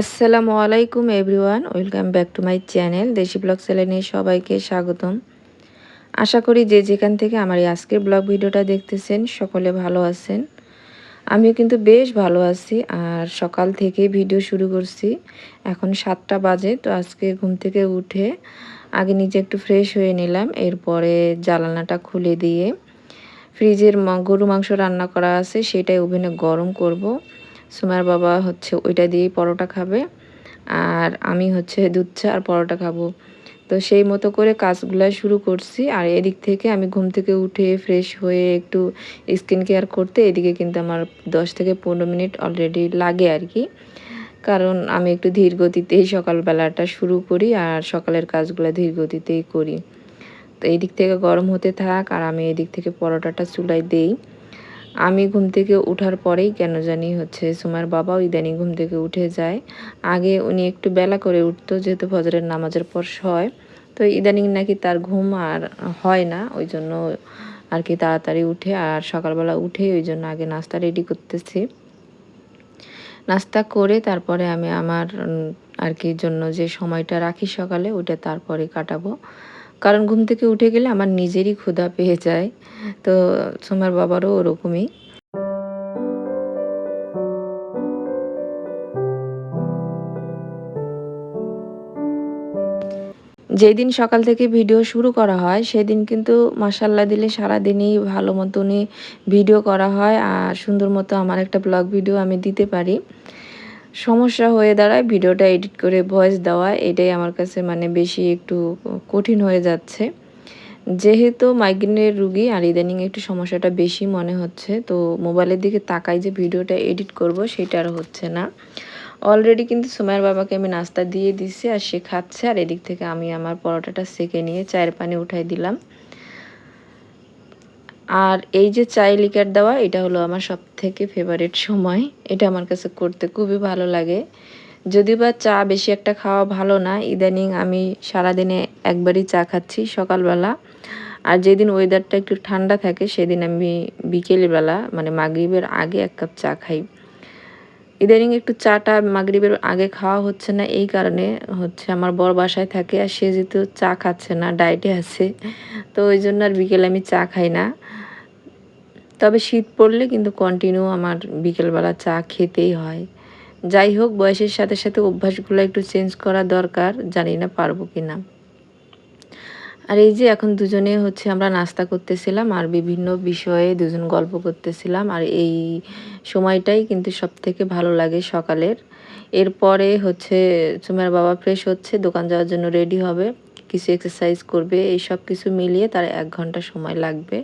আসসালামু আলাইকুম everyone, welcome back to my channel Desi blog চ্যানেলে সবাইকে স্বাগতম। আশা করি যে যেখান থেকে আমার এই আজকের ব্লগ ভিডিওটা দেখতেছেন সকলে ভালো আছেন। আমিও কিন্তু বেশ ভালো আছি, আর সকাল থেকে ভিডিও শুরু করছি। এখন সাতটা বাজে, তো আজকে ঘুম থেকে উঠে আগে নিজে একটু ফ্রেশ হয়ে নিলাম, এরপরে জ্বালানাটা খুলে দিয়ে ফ্রিজের গরু মাংস রান্না করা আছে, সেটাই ওভেনে গরম করব। সুমার বাবা হচ্ছে ওইটা দিয়েই পরোটা খাবে আর আমি হচ্ছে দুধ চা আর পরোটা খাব। তো সেই মতো করে কাজগুলো শুরু করছি আর এদিক থেকে আমি ঘুম থেকে উঠে ফ্রেশ হয়ে একটু স্কিন কেয়ার করতে এদিকে কিন্তু আমার দশ থেকে পনেরো মিনিট অলরেডি লাগে আর কি। কারণ আমি একটু ধীর গতিতেই সকালবেলাটা শুরু করি আর সকালের কাজগুলো ধীর গতিতেই করি। তো এই দিক থেকে গরম হতে থাক আর আমি এদিক থেকে পরোটাটা চুলাই দেই। আমি ঘুম থেকে উঠার পরেই কেন জানি হচ্ছে সুমার বাবাও ইদানিং ঘুম থেকে উঠে যায়। আগে উনি একটু বেলা করে উঠতো, যেহেতু ফজরের নামাজের পর হয় তো ইদানিং নাকি তার ঘুম আর হয় না, ওই জন্য আর কি তাড়াতাড়ি উঠে আর সকালবেলা উঠে ওই জন্য আগে নাস্তা রেডি করতেছি। নাস্তা করে তারপরে আমি আমার আর কি জন্য যে সময়টা রাখি সকালে ওটা তারপরে কাটাবো। কারণ ঘুম থেকে উঠে গেলে আমার নিজেরই ক্ষুধা পেয়ে যায়। তো সোমার বাবারও ওরকমই। যেদিন সকাল থেকে ভিডিও শুরু করা হয়, সেদিন কিন্তু মাসাল্লা দিলে সারাদিনই ভালো মতনই ভিডিও করা হয় আর সুন্দর মতো আমার একটা ব্লগ ভিডিও আমি দিতে পারি। সমস্যা হয়ে দাঁড়ায়, ভিডিওটা এডিট করে ভয়েস দেওয়া, এটাই আমার কাছে মানে বেশি একটু কঠিন হয়ে যাচ্ছে। যেহেতু মাইগ্রেনের রুগী আর ইদানিং একটু সমস্যাটা বেশি মনে হচ্ছে, তো মোবাইলের দিকে তাকাই যে ভিডিওটা এডিট করব সেটা আর হচ্ছে না। অলরেডি কিন্তু সুমায়ের বাবাকে আমি নাস্তা দিয়ে দিছি আর সে খাচ্ছে, আর এদিক থেকে আমি আমার পরোটাটা সেকে নিয়ে চায়ের পানি উঠাই দিলাম। আর এই যে চাই লিকার দেওয়া, এটা হলো আমার সব থেকে ফেভারিট সময়। এটা আমার কাছে করতে খুবই ভালো লাগে। যদি বা চা বেশি একটা খাওয়া ভালো না, ইদানিং আমি সারাদিনে একবারই চা খাচ্ছি সকালবেলা। আর যেদিন ওয়েদারটা একটু ঠান্ডা থাকে, সেদিন আমি বিকেলবেলা মানে মাগরীবের আগে এক কাপ চা খাই। ইদানিং একটু চাটা মাগরীবের আগে খাওয়া হচ্ছে না, এই কারণে হচ্ছে আমার বড় বাসায় থাকে আর সে যেহেতু চা খাচ্ছে না, ডায়েটে আছে, তো ওই জন্য আর বিকেলে আমি চা খাই না। তবে শীত পড়লে কিন্তু কন্টিনিউ আমার বিকেলবেলা চা খেতেই হয়। যাই হোক, বয়সের সাথে সাথে অভ্যাসগুলো একটু চেঞ্জ করা দরকার, জানি না পারব কি না আর এই যে এখন দুজনে হচ্ছে আমরা নাস্তা করতেছিলাম আর বিভিন্ন বিষয়ে দুজন গল্প করতেছিলাম আর এই সময়টাই কিন্তু সব থেকে ভালো লাগে সকালের। এরপরে হচ্ছে সুমের বাবা ফ্রেশ হচ্ছে, দোকান যাওয়ার জন্য রেডি হবে, কিছু এক্সারসাইজ করবে, এই সব কিছু মিলিয়ে তার এক ঘণ্টা সময় লাগবে।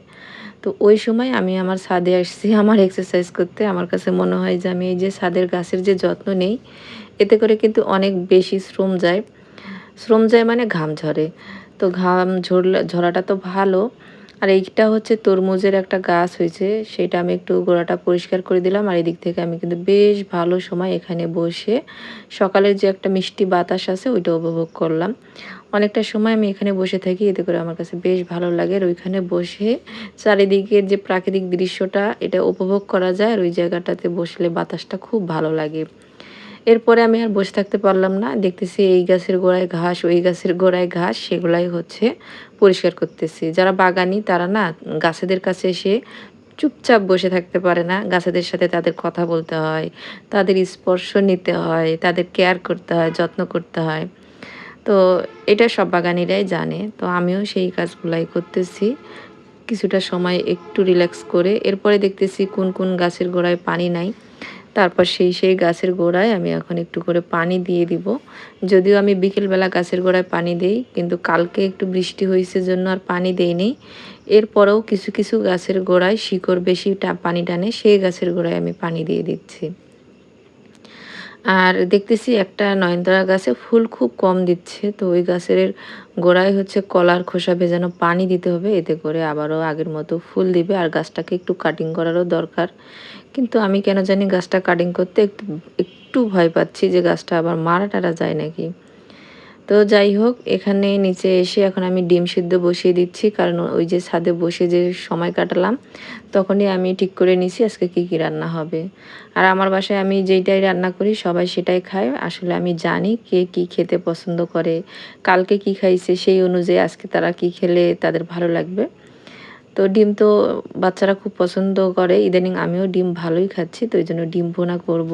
তো ওই সময় আমি আমার ছাদে আসছি, আমার এক্সারসাইজ করতে। আমার কাছে মনে হয় যে আমি এই যে ছাদের গাছের যে যত্ন নেই, এতে করে কিন্তু অনেক বেশি শ্রম যায়। শ্রম যায় মানে ঘাম ঝরে। তো ঘাম ঝরলে, ঝরাটা তো ভালো। আর এইটা হচ্ছে তরমুজের একটা গাছ হয়েছে, সেটা আমি একটু গোড়াটা পরিষ্কার করে দিলাম। আর এদিক থেকে আমি কিন্তু বেশ ভালো সময় এখানে বসে সকালের যে একটা মিষ্টি বাতাস আছে, ওইটা উপভোগ করলাম। অনেকটা সময় আমি এখানে বসে থাকি, এতে করে আমার কাছে বেশ ভালো লাগে। আর ওইখানে বসে চারিদিকের যে প্রাকৃতিক দৃশ্যটা, এটা উপভোগ করা যায়। আর ওই জায়গাটাতে বসলে বাতাসটা খুব ভালো লাগে। এরপরে আমি আর বসে থাকতে পারলাম না। দেখতেছি এই গাছের গোড়ায় ঘাস, ওই গাছের গোড়ায় ঘাস, সেগুলাই হচ্ছে পরিষ্কার করতেছি। যারা বাগানি, তারা না গাছেদের কাছে এসে চুপচাপ বসে থাকতে পারে না। গাছেদের সাথে তাদের কথা বলতে হয়, তাদের স্পর্শ নিতে হয়, তাদের কেয়ার করতে হয়, যত্ন করতে হয়। তো এটা সব বাগানিরাই জানে। তো আমিও সেই কাজগুলাই করতেছি। কিছুটা সময় একটু রিল্যাক্স করে এরপরে দেখতেছি কোন কোন গাছের গোড়ায় পানি নাই। তারপর সেই সেই গাছের গোড়ায় আমি এখন একটু করে পানি দিয়ে দিব। যদিও আমি বিকেলবেলা গাছের গোড়ায় পানি দেই, কিন্তু কালকে একটু বৃষ্টি হয়েছে জন্য আর পানি দেইনি। এরপরেও কিছু কিছু গাছের গোড়ায় শিকড় বেশি পানি টানে, সেই গাছের গোড়ায় আমি পানি দিয়ে দিচ্ছি। আর দেখতেছি একটা নয়নতারা গাছে ফুল খুব কম দিচ্ছে, তো ওই গাছের গোড়ায় হচ্ছে কলার খোসা ভেজানো পানি দিতে হবে, এতে করে আবারও আগের মতো ফুল দিবে আর গাছটাকে একটু কাটিং করারও দরকার। কিন্তু আমি কেন জানি গাছটা কাটিং করতে একটু একটু ভয় পাচ্ছি যে গাছটা আবার মারা টারা যায় নাকি। তো যাই হোক, এখানে নিচে এসে এখন আমি ডিম সিদ্ধ বসিয়ে দিচ্ছি, কারণ ওই যে ছাদে বসে যে সময় কাটালাম, তখনই আমি ঠিক করে নিছি আজকে কি কি রান্না হবে। আর আমার বাসায় আমি যেইটাই রান্না করি, সবাই সেটাই খায়। আসলে আমি জানি কে কি খেতে পছন্দ করে, কালকে কি খাইছে সেই অনুযায়ী আজকে তারা কি খেলে, তাদের ভালো লাগবে। তো ডিম তো বাচ্চারা খুব পছন্দ করে। ইদানিং আমিও ডিম ভালোই খাচ্ছি, তো এই জন্য ডিম ভোনা করব।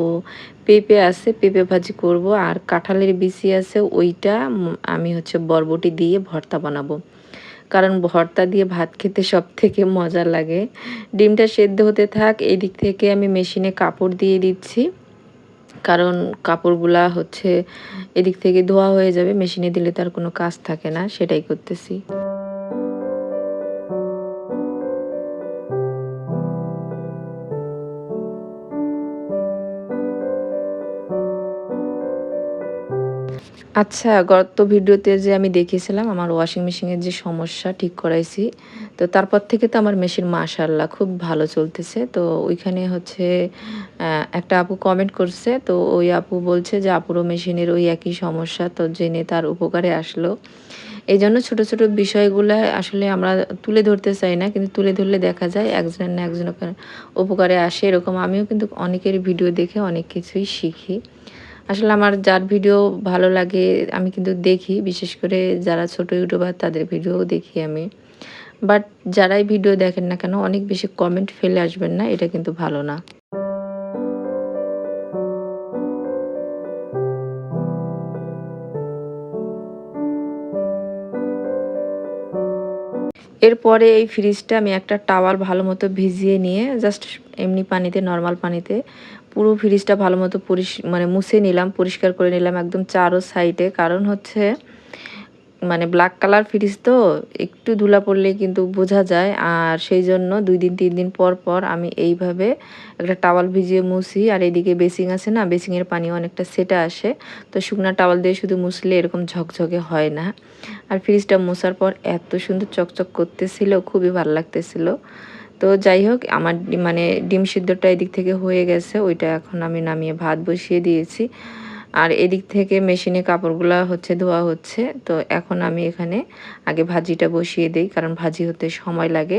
পেঁপে আছে, পেঁপে ভাজি করব। আর কাঁঠালের বিচি আছে, ওইটা আমি হচ্ছে বরবটি দিয়ে ভর্তা বানাবো। কারণ ভর্তা দিয়ে ভাত খেতে সব থেকে মজা লাগে। ডিমটা সেদ্ধ হতে থাক এই দিক থেকে আমি মেশিনে কাপড় দিয়ে দিচ্ছি। কারণ কাপড়গুলা হচ্ছে এদিক থেকে ধোয়া হয়ে যাবে, মেশিনে দিলে তার কোনো কাজ থাকে না, সেটাই করতেছি। আচ্ছা গত ভিডিওতে যে আমি দেখিয়েছিলাম আমার ওয়াশিং মেশিনের যে সমস্যা ঠিক করাইছি, তো তারপর থেকে তো আমার মেশিন মাশাল্লাহ খুব ভালো চলতেছে। তো ওইখানে হচ্ছে একটা আপু কমেন্ট করছে, তো ওই আপু বলছে যে আপুরও মেশিনের ওই একই সমস্যা, তো জেনে তার উপকারে আসলো। এই জন্য ছোটো ছোটো বিষয়গুলো আসলে আমরা তুলে ধরতে চাই না, কিন্তু তুলে ধরলে দেখা যায় একজনের না একজনের উপকারে আসে, এরকম আমিও কিন্তু অনেকের ভিডিও দেখে অনেক কিছুই শিখি। আসলে আমার যার ভিডিও ভালো লাগে, আমি কিন্তু দেখি। বিশেষ করে যারা ছোট ইউটিউবার তাদের ভিডিও দেখি আমি। বাট যারাই ভিডিও দেখেন না কেন, অনেক বেশি কমেন্ট ফেলে আসবেন না, এটা কিন্তু ভালো না। এরপরে এই ফ্রিজটা আমি একটা টাওয়াল ভালো মতো ভিজিয়ে নিয়ে জাস্ট এমনি পানিতে নর্মাল পানিতে পুরো ফ্রিজটা ভালো মতো মানে মুছে নিলাম, পরিষ্কার করে নিলাম একদম চারো সাইডে। কারণ হচ্ছে মানে ব্ল্যাক কালার ফ্রিজ তো, একটু ধুলা পড়লে কিন্তু বোঝা যায়। আর সেই জন্য দুই দিন, তিন দিন পর পর আমি এইভাবে একটা টাওয়াল ভিজিয়ে মুছি। আর এইদিকে বেসিং আছে না বেসিংয়ের পানি অনেকটা সেটা আসে। তো শুকনা টাওয়াল দিয়ে শুধু মুছলে এরকম ঝকঝকে হয় না। আর ফ্রিজটা মোছার পর এত সুন্দর চকচক করতেছিল, খুবই ভালো লাগতেছিল। তো যাই হোক, আমার মানে ডিম সিদ্ধটা এদিক থেকে হয়ে গেছে, ওইটা এখন আমি নামিয়ে ভাত বসিয়ে দিয়েছি। আর এদিক থেকে মেশিনে কাপড়গুলো হচ্ছে ধোয়া হচ্ছে, তো এখন আমি এখানে আগে ভাজিটা বসিয়ে দিই, কারণ ভাজি হতে সময় লাগে।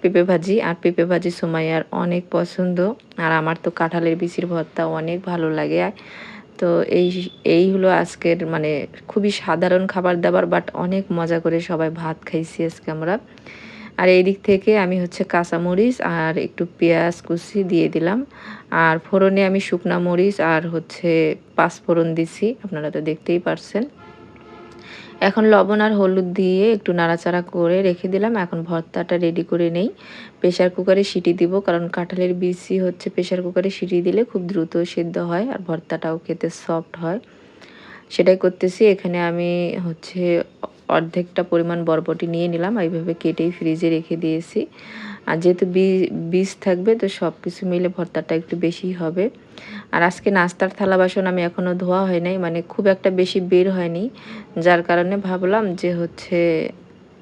পেঁপে ভাজি, আর পেঁপে ভাজি আর অনেক পছন্দ, আর আমার তো কাঁঠালের বিচির ভর্তা অনেক ভালো লাগে। তো এই এই হলো আজকের মানে খুবই সাধারণ খাবার দাবার বাট অনেক মজা করে সবাই ভাত খাইছি আজকে আমরা। আর এই দিক থেকে আমি হচ্ছে কাঁচামরিচ আর একটু পেঁয়াজ কুচি দিয়ে দিলাম। আর ফোড়নে আমি শুকনা মরিচ আর হচ্ছে পাঁচফোড়ন দিছি, আপনারা তো দেখতেই পারছেন। এখন লবণ আর হলুদ দিয়ে একটু নাড়াচাড়া করে রেখে দিলাম। এখন ভর্তাটা রেডি করে নেই। প্রেশার কুকারে সিটি দিব, কারণ কাঁঠালের বিচি হচ্ছে প্রেশার কুকারে সিটি দিলে খুব দ্রুত সেদ্ধ হয় আর ভর্তাটাও খেতে সফট হয়। সেটাই করতেছি। এখানে আমি হচ্ছে অর্ধেকটা পরিমাণ বরবটি নিয়ে নিলাম এইভাবে কেটেই ফ্রিজে রেখে দিয়েছি। আর যেহেতু বীজ থাকবে তো সব কিছু মিলে ভর্তাটা একটু বেশি হবে। আর আজকে নাস্তার থালা বাসন আমি এখনও ধোয়া হয় নাই মানে খুব একটা বেশি বের হয়নি। যার কারণে ভাবলাম যে হচ্ছে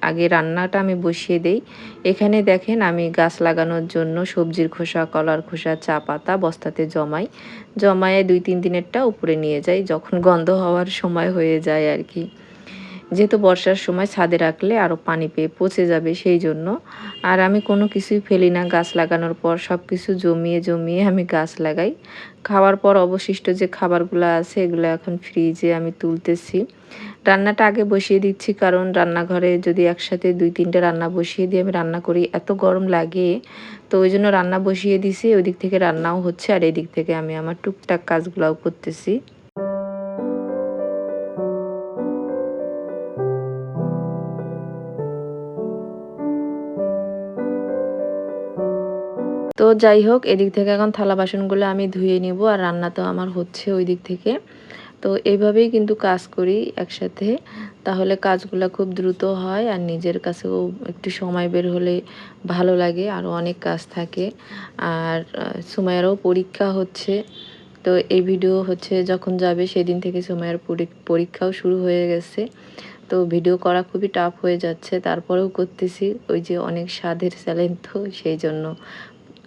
আগে রান্নাটা আমি বসিয়ে দেই। এখানে দেখেন আমি গাছ লাগানোর জন্য সবজির খোসা, কলার খোসা, চা পাতা বস্তাতে জমাই। জমায়ে দুই তিন দিনেরটা উপরে নিয়ে যাই, যখন গন্ধ হওয়ার সময় হয়ে যায় আর কি। যেহেতু বর্ষার সময় ছাদে রাখলে আরও পানি পেয়ে পচে যাবে সেই জন্য। আর আমি কোনো কিছুই ফেলি না, গাছ লাগানোর পর সব কিছু জমিয়ে জমিয়ে আমি গাছ লাগাই। খাওয়ার পর অবশিষ্ট যে খাবারগুলো আছে এগুলো এখন ফ্রিজে আমি তুলতেছি। রান্নাটা আগে বসিয়ে দিচ্ছি, কারণ রান্নাঘরে যদি একসাথে দুই তিনটে রান্না বসিয়ে দিয়ে আমি রান্না করি, এত গরম লাগে। তো ওই জন্য রান্না বসিয়ে দিছি ওই দিক থেকে রান্নাও হচ্ছে, আর এই দিক থেকে আমি আমার টুকটাক কাজগুলোও করতেছি। তো যাই হোক, এদিক থেকে এখন থালা বাসনগুলো আমি ধুয়ে নিব, আর রান্না তো আমার হচ্ছে ওই দিক থেকে। তো এইভাবেই কিন্তু কাজ করি একসাথে। তাহলে কাজগুলো খুব দ্রুত হয় আর নিজের কাছেও একটু সময় বের হলে ভালো লাগে আরও অনেক কাজ থাকে। আর সুমায়ারও পরীক্ষা হচ্ছে। তো এই ভিডিও হচ্ছে যখন যাবে সেদিন থেকে সুমায়ার পরীক্ষাও শুরু হয়ে গেছে। তো ভিডিও করা খুবই টাফ হয়ে যাচ্ছে। তারপরেও করতেছি ওই যে অনেক স্বাদের চ্যালেঞ্জ তো সেই জন্য।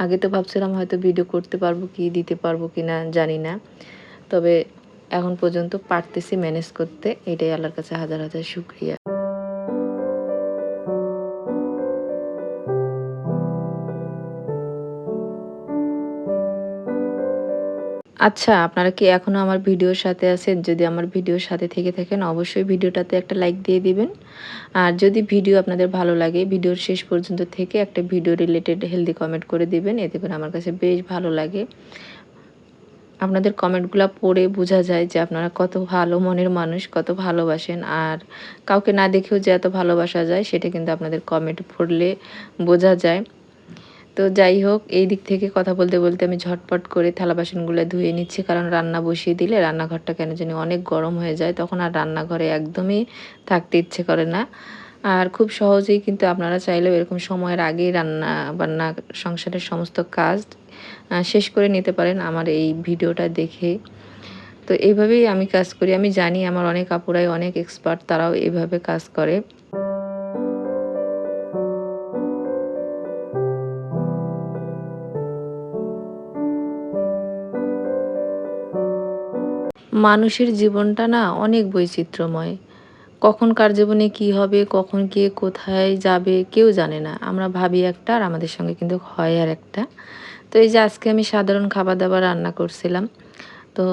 আগে তো ভাবছিলাম হয়তো ভিডিও করতে পারব কি, দিতে পারব কি না জানি না। তবে এখন পর্যন্ত পারতেছি ম্যানেজ করতে। এটাই আল্লাহর কাছে হাজার হাজার শুক্রিয়া। আচ্ছা আপনারা কি এখনও আমার ভিডিওর সাথে আছেন? যদি আমার ভিডিওর সাথে থেকে থাকেন, অবশ্যই ভিডিওটাতে একটা লাইক দিয়ে দিবেন। আর যদি ভিডিও আপনাদের ভালো লাগে, ভিডিওর শেষ পর্যন্ত থেকে একটা ভিডিও রিলেটেড হেলদি কমেন্ট করে দিবেন। এতে করে আমার কাছে বেশ ভালো লাগে। আপনাদের কমেন্টগুলো পড়ে বোঝা যায় যে আপনারা কত ভালো মনের মানুষ, কত ভালোবাসেন। আর কাউকে না দেখেও যে এত ভালোবাসা যায়, সেটা কিন্তু আপনাদের কমেন্ট পড়লে বোঝা যায়। তো যাই হোক, এই দিক থেকে কথা বলতে বলতে আমি ঝটপট করে থালা বাসনগুলো ধুয়ে নিচ্ছি, কারণ রান্না বসিয়ে দিলে রান্নাঘরটা কেন জানি অনেক গরম হয়ে যায়। তখন আর রান্নাঘরে একদমই থাকতে ইচ্ছে করে না। আর খুব সহজেই কিন্তু আপনারা চাইলেও এরকম সময়ের আগেই রান্না বান্না সংসারের সমস্ত কাজ শেষ করে নিতে পারেন আমার এই ভিডিওটা দেখে। তো এইভাবেই আমি কাজ করি। আমি জানি আমার অনেক আপুরাই অনেক এক্সপার্ট তারাও এইভাবে কাজ করে। মানুষের জীবনটা না অনেক বৈচিত্র্যময়। কখন কার জীবনে কি হবে, কখন কে কোথায় যাবে, কেউ জানে না। আমরা ভাবি একটা আর আমাদের সঙ্গে কিন্তু হয় আর একটা। তো এই যে আজকে আমি সাধারণ খাবার দাবার রান্না করছিলাম, তো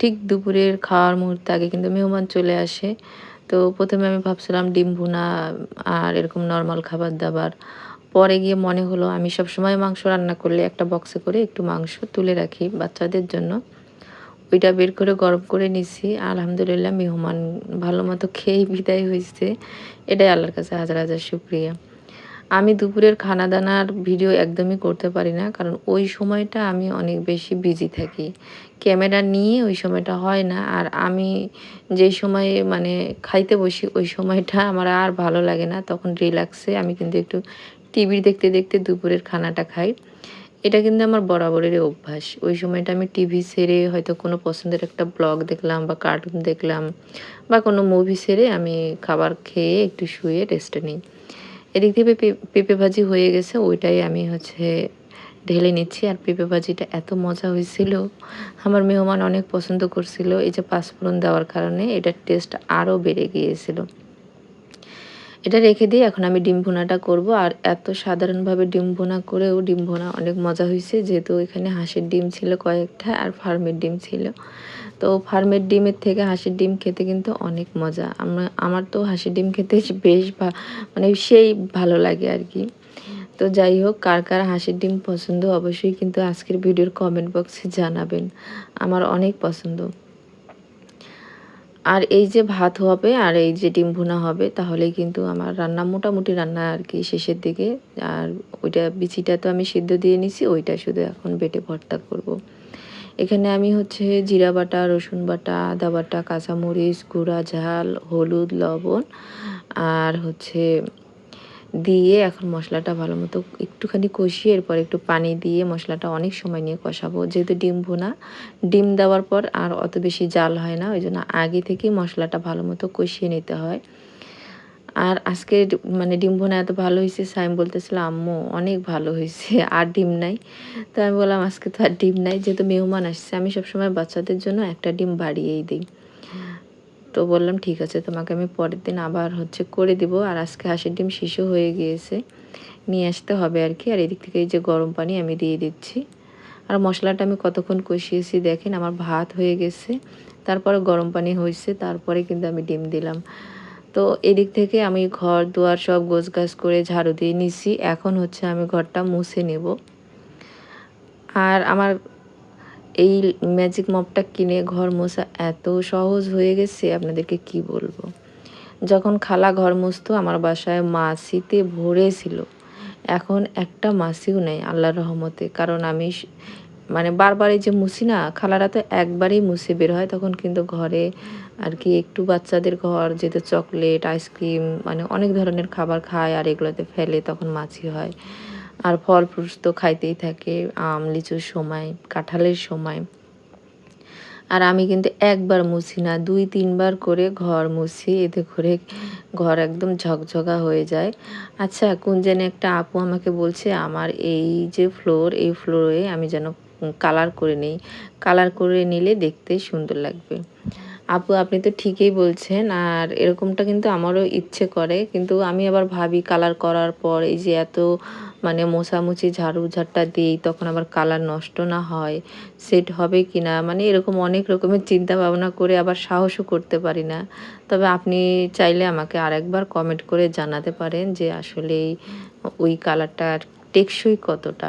ঠিক দুপুরের খাওয়ার মুহূর্তে আগে কিন্তু মেহমান চলে আসে। তো প্রথমে আমি ভাবছিলাম ডিম ভুনা আর এরকম নর্মাল খাবার দাবার পরে গিয়ে মনে হলো আমি সব সময় মাংস রান্না করলে একটা বক্সে করে একটু মাংস তুলে রাখি বাচ্চাদের জন্য। ওইটা বের করে গরম করে নিছি। আলহামদুলিল্লাহ মেহমান ভালো মতো খেয়েই বিদায় হয়েছে। এটাই আল্লাহর কাছে হাজার হাজার শুক্রিয়া। আমি দুপুরের খানা দানার ভিডিও একদমই করতে পারি না, কারণ ওই সময়টা আমি অনেক বেশি বিজি থাকি। ক্যামেরা নিয়ে ওই সময়টা হয় না, আর আমি যে সময়ে মানে খাইতে বসি ওই সময়টা আমার আর ভালো লাগে না। তখন রিল্যাক্সে আমি কিন্তু একটু টিভি দেখতে দেখতে দুপুরের খানাটা খাই। এটা কিন্তু আমার বরাবরের অভ্যাস। ওই সময়টা আমি টিভি সেরে হয়তো কোনো পছন্দের একটা ব্লগ দেখলাম বা কার্টুন দেখলাম বা কোনো মুভি সেরে আমি খাবার খেয়ে একটু শুয়ে রেস্টে নিই। এদিক থেকে পেঁপে ভাজি হয়ে গেছে, ওইটাই আমি হচ্ছে ঢেলে নিচ্ছি। আর পেঁপে ভাজিটা এত মজা হয়েছিল। আমার মেহমান অনেক পছন্দ করছিল, এই যে পাঁচফোড়ন দেওয়ার কারণে এটার টেস্ট আরও বেড়ে গিয়েছিল। এটা রেখে দিয়ে এখন আমি ডিম ভুনাটা করব। আর এত সাধারণভাবে ডিম ভুনা করেও ডিম ভুনা অনেক মজা হয়েছে, যেহেতু এখানে হাঁসের ডিম ছিল কয়েকটা আর ফার্মের ডিম ছিল। তো ফার্মের ডিমের থেকে হাঁসের ডিম খেতে কিন্তু অনেক মজা। আমরা, আমার তো হাঁসের ডিম খেতে বেশ মানে সেই ভালো লাগে আর কি। তো যাই হোক, কার কার হাঁসের ডিম পছন্দ অবশ্যই কিন্তু আজকের ভিডিওর কমেন্ট বক্সে জানাবেন। আমার অনেক পছন্দ। আর এই যে ভাত হবে আর এই যে ডিম ভুনা হবে, তাহলে কিন্তু আমার রান্না মোটামুটি রান্না আর কি শেষের দিকে। আর ওইটা বিচিটা তো আমি সিদ্ধ দিয়ে নিছি, ওইটা শুধু এখন বেটে ভর্তা করব। এখানে আমি হচ্ছে জিরা বাটা, রসুন বাটা, আদা বাটা, কাঁচামরিচ, গুঁড়া, ঝাল, হলুদ, লবণ আর হচ্ছে দিয়ে এখন মশলাটা ভালো মতো একটুখানি কষিয়ে এরপর একটু পানি দিয়ে মশলাটা অনেক সময় নিয়ে কষাবো। যেহেতু ডিম ভুনা, ডিম দেওয়ার পর আর অত বেশি জাল হয় না, ওই জন্য আগে থেকেই মশলাটা ভালো মতো কষিয়ে নিতে হয়। আর আজকে মানে ডিম ভুনা এত ভালো হয়েছে সাইম বলতেছিল আম্মু, অনেক ভালো হয়েছে আর ডিম নাই। তো আমি বললাম, আজকে তো আর ডিম নাই, যেহেতু মেহমান আসছে, আমি সবসময় বাচ্চাদের জন্য একটা ডিম বাড়িয়েই দিই। তো বললাম, ঠিক আছে, তোমাকে আমি পরের দিন আবার হচ্ছে করে দিব। আর আজকে হাঁসের ডিম শিশু হয়ে গিয়েছে, নিয়ে আসতে হবে আর কি। আর এদিক থেকে এই যে গরম পানি আমি দিয়ে দিচ্ছি। আর মশলাটা আমি কতক্ষণ কষিয়েছি দেখেন, আমার ভাত হয়ে গেছে। তারপরে গরম পানি হয়েছে তারপরে কিন্তু আমি ডিম দিলাম। তো এদিক থেকে আমি ঘর, দুয়ার সব গোছ গাছ করে ঝাড়ু দিয়ে নিছি। এখন হচ্ছে আমি ঘরটা মুছে নেব। আর আমার এই ম্যাজিক মপটা কিনে ঘর মোছা এত সহজ হয়ে গেছে, আপনাদেরকে কি বলব? যখন খালা ঘর মুছতো, আমার বাসায় মাছিতে ভরেছিল এখন একটা মাসিও নেই, আল্লাহর রহমতে। কারণ আমি মানে বারবার এই যে মুছি না, খালারা তো একবারই মুছে বের হয়, তখন কিন্তু ঘরে আর কি একটু বাচ্চাদের ঘর, যেহেতু চকলেট, আইসক্রিম মানে অনেক ধরনের খাবার খায় আর এগুলোতে ফেলে, তখন মাছি হয়। আর ফল ফ্রুটস তো খাইতেই থাকে, আম, লিচুর সময়, কাঁঠালের সময়। আর আমি কিন্তু একবার মুছি না, দুই, তিনবার করে ঘর মুছি, এতে করে ঘর একদম ঝকঝকা হয়ে যায়। আচ্ছা কোন যেন একটা আপু আমাকে বলছে, আমার এই যে ফ্লোর এই ফ্লোরে আমি যেন কালার করে নেই। কালার করে নিলে দেখতে সুন্দর লাগবে। আপু, আপনি তো ঠিকই বলছেন, আর এরকমটা কিন্তু আমারও ইচ্ছে করে। কিন্তু আমি আবার ভাবি কালার করার পর এই যে এত মানে মোছামুছি ঝাড়ু ঝাড়টা দিই, তখন আবার কালার নষ্ট না হয়। সেট হবে কি না মানে এরকম অনেক রকমের চিন্তা ভাবনা করে আবার সাহসও করতে পারি না। তবে আপনি চাইলে আমাকে আরেকবার কমেন্ট করে জানাতে পারেন যে আসলে ওই কালারটা টেকসই কতটা।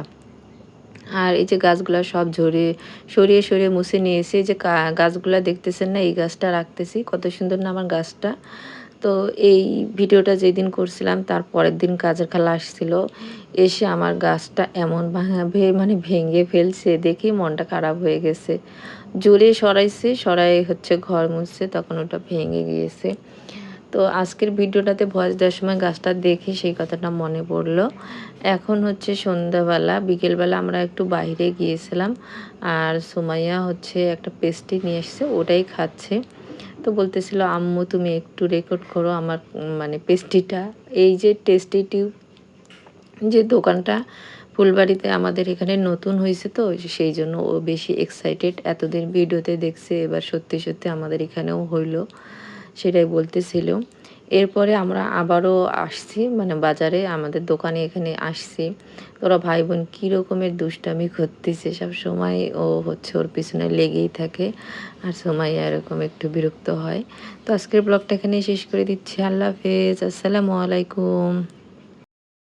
আর এই যে গাছগুলো সব ঝরিয়ে সরিয়ে সরিয়ে মুছে নিয়ে এসে যে গাছগুলো দেখতেছেন না, এই গাছটা রাখতেছি, কত সুন্দর না আমার গাছটা। তো এই ভিডিওটা যেদিন করছিলাম, তার পরের দিন কাজের খালা আসছিল, এসে আমার গাছটা এমন ভাবে মানে ভেঙে ফেলছে, দেখে মনটা খারাপ হয়ে গেছে। জোরে সরাইছে সরাই হচ্ছে ঘর মুছছে, তখন ওটা ভেঙে গিয়েছে। তো আজকের ভিডিওটাতে ভয়েস দেওয়ার সময় গাছটা দেখে সেই কথাটা মনে পড়ল। এখন হচ্ছে সন্ধ্যাবেলা, বিকেলবেলা আমরা একটু বাইরে গিয়েছিলাম আর সুমাইয়া হচ্ছে একটা পেস্টি নিয়ে এসছে, ওটাই খাচ্ছে। তো বলতেছিল, আম্মু, তুমি একটু রেকর্ড করো আমার মানে পেস্টিটা। এই যে টেস্টি টিউব যে দোকানটা ফুলবাড়িতে আমাদের এখানে নতুন হয়েছে তো, সেই জন্য ও বেশি এক্সাইটেড এতদিন ভিডিওতে দেখছে, এবার সত্যি সত্যি আমাদের এখানেও হইল, সেটাই বলতেছিল। এরপরে আমরা আবারও আসছি মানে বাজারে আমাদের দোকানে এখানে আসছি। ওরা ভাই বোন কীরকমের দুষ্টামি করতেছে? সব সময় ও হচ্ছে ওর পিছনে লেগেই থাকে আর সময় এরকম একটু বিরক্ত হয়। তো আজকের ব্লগটা এখানেই শেষ করে দিচ্ছি। আল্লাহ হাফেজ। আসসালামু আলাইকুম।